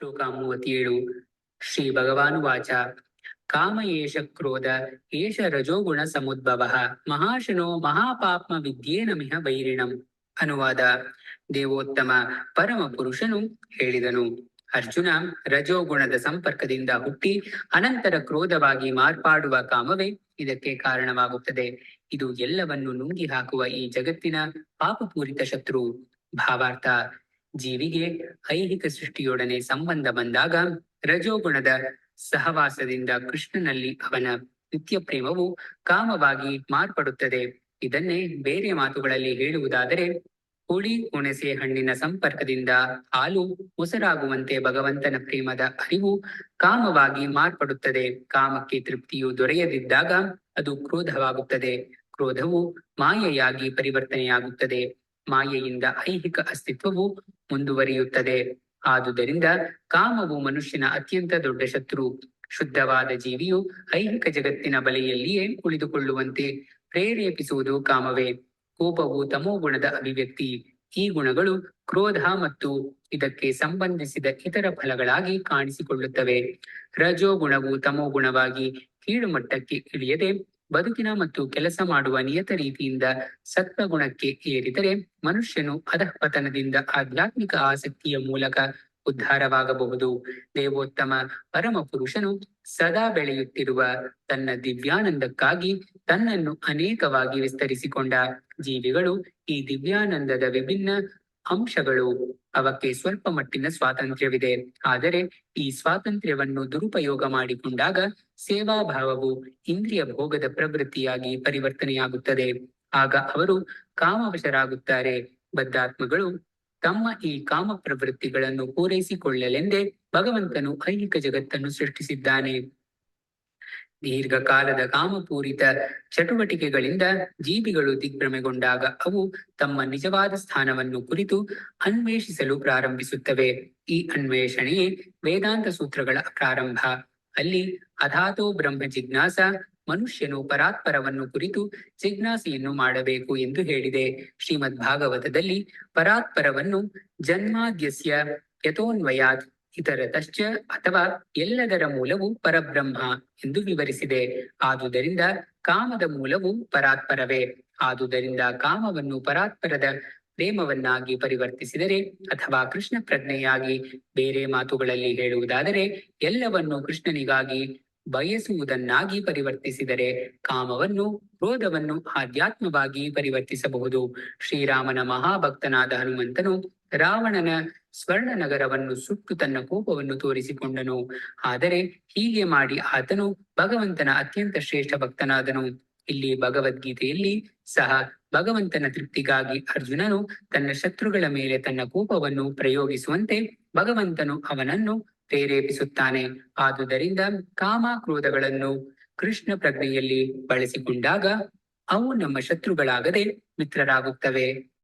ಶ್ಲೋಕ ಮೂವತ್ತೇಳು ಶ್ರೀ ಭಗವಾನುವಾಚ ಕಾಮ ಏಷ ಕ್ರೋಧ, ಏಷ ರಜೋಗುಣ ಸಮುದ್ಭವ, ಮಹಾಶನೋ ಮಹಾಪಾಪ್ಮ ವಿದ್ಯೇ ನಮಿಹ ವೈರಿಣಂ ಅನುವಾದ. ದೇವೋತ್ತಮ ಪರಮ ಪುರುಷನು ಹೇಳಿದನು. ಅರ್ಜುನ ರಜೋಗುಣದ ಸಂಪರ್ಕದಿಂದ ಹುಟ್ಟಿ ಅನಂತರ ಕ್ರೋಧವಾಗಿ ಮಾರ್ಪಾಡುವ ಕಾಮವೇ ಇದಕ್ಕೆ ಕಾರಣವಾಗುತ್ತದೆ. ಇದು ಎಲ್ಲವನ್ನು ನುಂಗಿ ಹಾಕುವ ಈ ಜಗತ್ತಿನ ಪಾಪಪೂರಿತ ಶತ್ರು. ಭಾವಾರ್ಥ ಜೀವಿಗೆ ಐಹಿಕ ಸೃಷ್ಟಿಯೊಡನೆ ಸಂಬಂಧ ಬಂದಾಗ ರಜೋಗುಣದ ಸಹವಾಸದಿಂದ ಕೃಷ್ಣನಲ್ಲಿ ಅವನ ನಿತ್ಯ ಪ್ರೇಮವು ಕಾಮವಾಗಿ ಮಾರ್ಪಡುತ್ತದೆ. ಇದನ್ನೇ ಬೇರೆ ಮಾತುಗಳಲ್ಲಿ ಹೇಳುವುದಾದರೆ, ಹುಳಿ ಹುಣಸೆ ಹಣ್ಣಿನ ಸಂಪರ್ಕದಿಂದ ಹಾಲು ಮೊಸರಾಗುವಂತೆ ಭಗವಂತನ ಪ್ರೇಮದ ಅರಿವು ಕಾಮವಾಗಿ ಮಾರ್ಪಡುತ್ತದೆ. ಕಾಮಕ್ಕೆ ತೃಪ್ತಿಯು ದೊರೆಯದಿದ್ದಾಗ ಅದು ಕ್ರೋಧವಾಗುತ್ತದೆ. ಕ್ರೋಧವು ಮಾಯೆಯಾಗಿ ಪರಿವರ್ತನೆಯಾಗುತ್ತದೆ. ಮಾಯೆಯಿಂದ ಐಹಿಕ ಅಸ್ತಿತ್ವವು ಮುಂದುವರಿಯುತ್ತದೆ. ಆದುದರಿಂದ ಕಾಮವು ಮನುಷ್ಯನ ಅತ್ಯಂತ ದೊಡ್ಡ ಶತ್ರು. ಶುದ್ಧವಾದ ಜೀವಿಯು ಐಹಿಕ ಜಗತ್ತಿನ ಬಲೆಯಲ್ಲಿಯೇ ಉಳಿದುಕೊಳ್ಳುವಂತೆ ಪ್ರೇರೇಪಿಸುವುದು ಕಾಮವೇ. ಕೋಪವು ತಮೋಗುಣದ ಅಭಿವ್ಯಕ್ತಿ. ಈ ಗುಣಗಳು ಕ್ರೋಧ ಮತ್ತು ಇದಕ್ಕೆ ಸಂಬಂಧಿಸಿದ ಇತರ ಫಲಗಳಾಗಿ ಕಾಣಿಸಿಕೊಳ್ಳುತ್ತವೆ. ರಜೋ ಗುಣವು ತಮೋಗುಣವಾಗಿ ಕೀಳುಮಟ್ಟಕ್ಕೆ ಇಳಿಯದೆ ಬದುಕಿನ ಮತ್ತು ಕೆಲಸ ಮಾಡುವ ನಿಯತ ರೀತಿಯಿಂದ ಸತ್ವಗುಣಕ್ಕೆ ಏರಿದರೆ ಮನುಷ್ಯನು ಅಧಃಪತನದಿಂದ ಆಧ್ಯಾತ್ಮಿಕ ಆಸಕ್ತಿಯ ಮೂಲಕ ಉದ್ಧಾರವಾಗಬಹುದು. ದೇವೋತ್ತಮ ಪರಮ ಪುರುಷನು ಸದಾ ಬೆಳೆಯುತ್ತಿರುವ ತನ್ನ ದಿವ್ಯಾನಂದಕ್ಕಾಗಿ ತನ್ನನ್ನು ಅನೇಕವಾಗಿ ವಿಸ್ತರಿಸಿಕೊಂಡ ಜೀವಿಗಳು ಈ ದಿವ್ಯಾನಂದದ ವಿಭಿನ್ನ ಅಂಶಗಳು ಅವಕ್ಕೆ ಸ್ವಲ್ಪ ಮಟ್ಟಿನ ಸ್ವಾತಂತ್ರ್ಯವಿದೆ. ಆದರೆ ಈ ಸ್ವಾತಂತ್ರ್ಯವನ್ನು ದುರುಪಯೋಗ ಮಾಡಿಕೊಂಡಾಗ ಸೇವಾಭಾವವು ಇಂದ್ರಿಯ ಭೋಗದ ಪ್ರವೃತ್ತಿಯಾಗಿ ಪರಿವರ್ತನೆಯಾಗುತ್ತದೆ. ಆಗ ಅವರು ಕಾಮವಶರಾಗುತ್ತಾರೆ. ಬದ್ಧಾತ್ಮಗಳು ತಮ್ಮ ಈ ಕಾಮ ಪ್ರವೃತ್ತಿಗಳನ್ನು ಪೂರೈಸಿಕೊಳ್ಳಲೆಂದೇ ಭಗವಂತನು ಐಹಿಕ ಜಗತ್ತನ್ನು ಸೃಷ್ಟಿಸಿದ್ದಾನೆ. ದೀರ್ಘಕಾಲದ ಕಾಮಪೂರಿತ ಚಟುವಟಿಕೆಗಳಿಂದ ಜೀವಿಗಳು ದಿಗ್ಭ್ರಮೆಗೊಂಡಾಗ ಅವು ತಮ್ಮ ನಿಜವಾದ ಸ್ಥಾನವನ್ನು ಕುರಿತು ಅನ್ವೇಷಿಸಲು ಪ್ರಾರಂಭಿಸುತ್ತವೆ. ಈ ಅನ್ವೇಷಣೆಯೇ ವೇದಾಂತ ಸೂತ್ರಗಳ ಪ್ರಾರಂಭ. ಅಲ್ಲಿ ಅಧಾತೋ ಬ್ರಹ್ಮ ಜಿಜ್ಞಾಸ ಮನುಷ್ಯನು ಪರಾತ್ಪರವನ್ನು ಕುರಿತು ಜಿಜ್ಞಾಸೆಯನ್ನು ಮಾಡಬೇಕು ಎಂದು ಹೇಳಿದೆ. ಶ್ರೀಮದ್ ಭಾಗವತದಲ್ಲಿ ಪರಾತ್ಪರವನ್ನು ಜನ್ಮಾದ್ಯಸ್ಯ ಯಥೋನ್ವಯಾತ್ ಇತರತಶ್ಚ ಅಥವಾ ಎಲ್ಲದರ ಮೂಲವು ಪರಬ್ರಹ್ಮ ಎಂದು ವಿವರಿಸಿದೆ. ಆದುದರಿಂದ ಕಾಮದ ಮೂಲವು ಪರಾತ್ಪರವೇ. ಆದುದರಿಂದ ಕಾಮವನ್ನು ಪರಾತ್ಪರದ ಪ್ರೇಮವನ್ನಾಗಿ ಪರಿವರ್ತಿಸಿದರೆ ಅಥವಾ ಕೃಷ್ಣ ಪ್ರಜ್ಞೆಯಾಗಿ ಬೇರೆ ಮಾತುಗಳಲ್ಲಿ ಹೇಳುವುದಾದರೆ ಎಲ್ಲವನ್ನು ಕೃಷ್ಣನಿಗಾಗಿ ಬಯಸುವುದನ್ನಾಗಿ ಪರಿವರ್ತಿಸಿದರೆ ಕಾಮವನ್ನು, ಕ್ರೋಧವನ್ನು ಆಧ್ಯಾತ್ಮವಾಗಿ ಪರಿವರ್ತಿಸಬಹುದು. ಶ್ರೀರಾಮನ ಮಹಾಭಕ್ತನಾದ ಹನುಮಂತನು ರಾವಣನ ಸ್ವರ್ಣ ನಗರವನ್ನು ಸುಟ್ಟು ತನ್ನ ಕೋಪವನ್ನು ತೋರಿಸಿಕೊಂಡನು. ಆದರೆ ಹೀಗೆ ಮಾಡಿ ಆತನು ಭಗವಂತನ ಅತ್ಯಂತ ಶ್ರೇಷ್ಠ ಭಕ್ತನಾದನು. ಇಲ್ಲಿ ಭಗವದ್ಗೀತೆಯಲ್ಲಿ ಸಹ ಭಗವಂತನ ತೃಪ್ತಿಗಾಗಿ ಅರ್ಜುನನು ತನ್ನ ಶತ್ರುಗಳ ಮೇಲೆ ತನ್ನ ಕೋಪವನ್ನು ಪ್ರಯೋಗಿಸುವಂತೆ ಭಗವಂತನು ಅವನನ್ನು ಪ್ರೇರೇಪಿಸುತ್ತಾನೆ. ಆದುದರಿಂದ ಕಾಮ ಕ್ರೋಧಗಳನ್ನು ಕೃಷ್ಣ ಪ್ರಜ್ಞೆಯಲ್ಲಿ ಬಳಸಿಕೊಂಡಾಗ ಅವು ನಮ್ಮ ಶತ್ರುಗಳಾಗದೆ ಮಿತ್ರರಾಗುತ್ತವೆ.